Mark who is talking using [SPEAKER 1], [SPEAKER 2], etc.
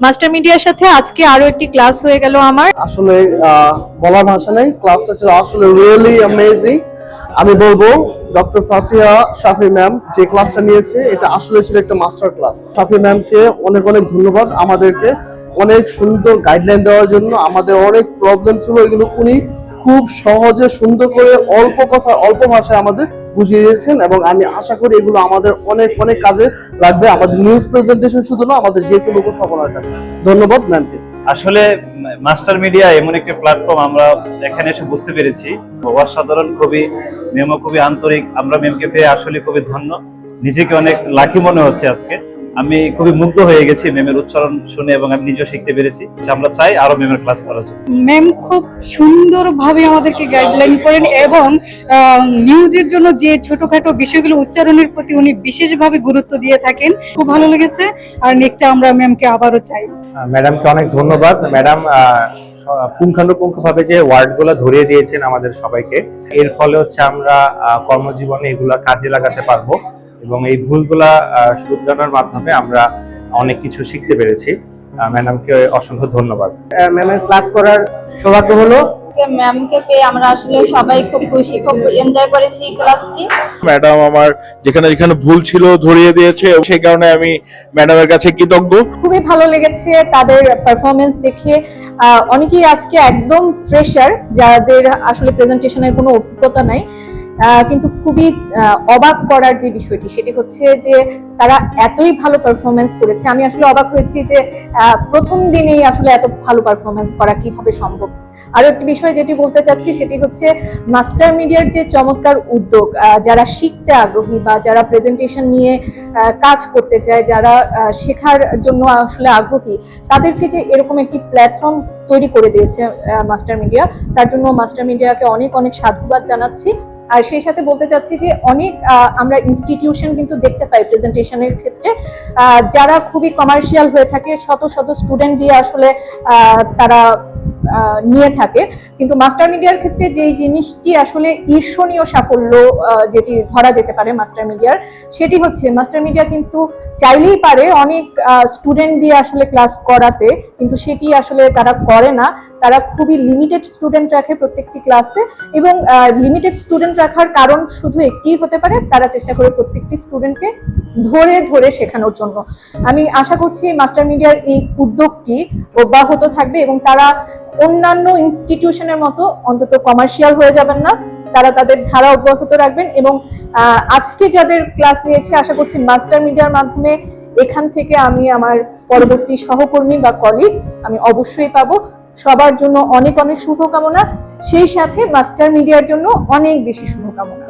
[SPEAKER 1] Master মিডিয়ার সাথে আজকে আরও একটি ক্লাস হয়ে গেল আমার।
[SPEAKER 2] আসলে আহ, বলার ভাষা নেই। ক্লাসটা ছিল আসলে রিয়েলি অ্যামেজিং আমি বলব ডক্টর ফাতিহা শাফি ম্যাম যে ক্লাসটা নিয়েছে এটা আসলে ছিল একটা মাস্টার ক্লাস শাফি ম্যামকে অনেক অনেক ধন্যবাদ আমাদেরকে অনেক সুন্দর গাইডলাইন দেওয়ার জন্য। আমাদের অনেক প্রবলেম ছিল এগুলো উনি খুব সহজে সুন্দর করে অল্প কথা, অল্প ভাষায় আমাদের বুঝিয়ে দিয়েছেন এবং আমি আশা করি এগুলো আমাদের অনেক অনেক কাজে লাগবে। আমাদের নিউজ প্রেজেন্টেশন শুধু না, আমাদের যে কোনো উপস্থাপনার কাজে। ধন্যবাদ ম্যামকে
[SPEAKER 3] আসলে মাস্টার মিডিয়া এমন একটি প্ল্যাটফর্ম আমরা এখানে এসে বুঝতে পেরেছি। অসাধারণ খুবই মেমো খুবই আন্তরিক, আমরা মেমকে পেয়ে আসলে খুবই ধন্য। নিজেকে অনেক লাকি মনে হচ্ছে আজকে। আমি খুবই মুগ্ধ হয়ে গেছি ম্যামের উচ্চারণ শুনে এবং আমি নিজেও শিখতে পেরেছি যে আমরা চাই আরও মেমের ক্লাস করার জন্য।
[SPEAKER 4] ম্যাম খুব সুন্দরভাবে আমাদেরকে গাইডলাইন করেন এবং নিউজের জন্য যে ছোটখাটো বিষয়গুলো উচ্চারণের প্রতি উনি বিশেষভাবে গুরুত্ব দিয়ে থাকেন। খুব ভালো লেগেছে। আর নেক্সট আমরা ম্যামকে আবারও চাই।
[SPEAKER 5] ম্যাডামকে অনেক ধন্যবাদ। ম্যাডাম পুঙ্খানুপুঙ্খ ভাবে যে ওয়ার্ডগুলো ধরিয়ে দিয়েছেন আমাদের সবাইকে এর ফলে হচ্ছে আমরা আহ, কর্মজীবনে এগুলা কাজে লাগাতে পারব। এবং এই ভুলগুলা আহ, শুধরানোর মাধ্যমে আমরা অনেক কিছু শিখতে পেরেছি। আহ, ম্যাডামকে অসংখ্য ধন্যবাদ।
[SPEAKER 2] ম্যামের ক্লাস করার সৌভাগ্য হলো?
[SPEAKER 6] ম্যামকে পেয়ে আমরা আসলে সবাই খুব খুশি খুব এনজয় করেছি ক্লাসটি।
[SPEAKER 7] ম্যাডাম আমার যেখানে যেখানে ভুল ছিল ধরিয়ে দিয়েছে সেই কারণে আমি ম্যাডামের কাছে কৃতজ্ঞ।
[SPEAKER 1] খুবই ভালো লেগেছে তাদের পারফরমেন্স দেখে। অনেকেই আজকে একদম ফ্রেশার যাদের আসলে প্রেজেন্টেশনের কোনো অভিজ্ঞতা নাই। কিন্তু খুবই অবাক করার যে বিষয়টি, সেটি হচ্ছে যে তারা এতই ভালো পারফরমেন্স করেছে। আমি আসলে অবাক হয়েছি যে প্রথম দিনেই আসলে এত ভালো পারফরমেন্স করা কীভাবে সম্ভব? আরও একটি বিষয় যেটি বলতে চাচ্ছি, সেটি হচ্ছে মাস্টার মিডিয়ার যে চমৎকার উদ্যোগ যারা শিখতে আগ্রহী বা যারা প্রেজেন্টেশন নিয়ে কাজ করতে চায়, যারা শেখার জন্য আসলে আগ্রহী, তাদেরকে যে এরকম একটি প্ল্যাটফর্ম তৈরি করে দিয়েছে মাস্টার মিডিয়া, তার জন্য মাস্টার মিডিয়াকে অনেক অনেক সাধুবাদ জানাচ্ছি। আর সেই সাথে বলতে চাচ্ছি যে অনেক আমরা ইনস্টিটিউশন কিন্তু দেখতে পাই প্রেজেন্টেশনের ক্ষেত্রে। যারা খুবই কমার্শিয়াল হয়ে থাকে, শত শত স্টুডেন্ট দিয়ে আসলে তারা নিয়ে থাকে। কিন্তু মাস্টার মিডিয়ার ক্ষেত্রে যেই জিনিসটি আসলে ঈর্ষণীয় সাফল্য যেটি ধরা যেতে পারে মাস্টার মিডিয়ার, সেটি হচ্ছে মাস্টার মিডিয়া কিন্তু চাইলেই পারে অনেক স্টুডেন্ট দিয়ে আসলে ক্লাস করাতে, কিন্তু সেটি আসলে তারা করে না। তারা খুবই লিমিটেড স্টুডেন্ট রাখে প্রত্যেকটি ক্লাসে এবং লিমিটেড স্টুডেন্ট রাখার কারণ শুধু একটিই হতে পারে, তারা চেষ্টা করে প্রত্যেকটি স্টুডেন্টকে ধরে ধরে শেখানোর জন্য। আমি আশা করছি মাস্টার মিডিয়ার এই উদ্যোগটি অব্যাহত থাকবে এবং তারা অন্যান্য ইনস্টিটিউশনের মতো অন্তত কমার্শিয়াল হয়ে যাবেন না। তারা তাদের ধারা অব্যাহত রাখবেন এবং আজকে যাদের ক্লাস নিয়েছে, আশা করছি মাস্টার মিডিয়ার মাধ্যমে এখান থেকে আমি আমার পরবর্তী সহকর্মী বা কলিগ আমি অবশ্যই পাবো। সবার জন্য অনেক অনেক শুভকামনা। সেই সাথে মাস্টার মিডিয়ার জন্য অনেক বেশি শুভকামনা।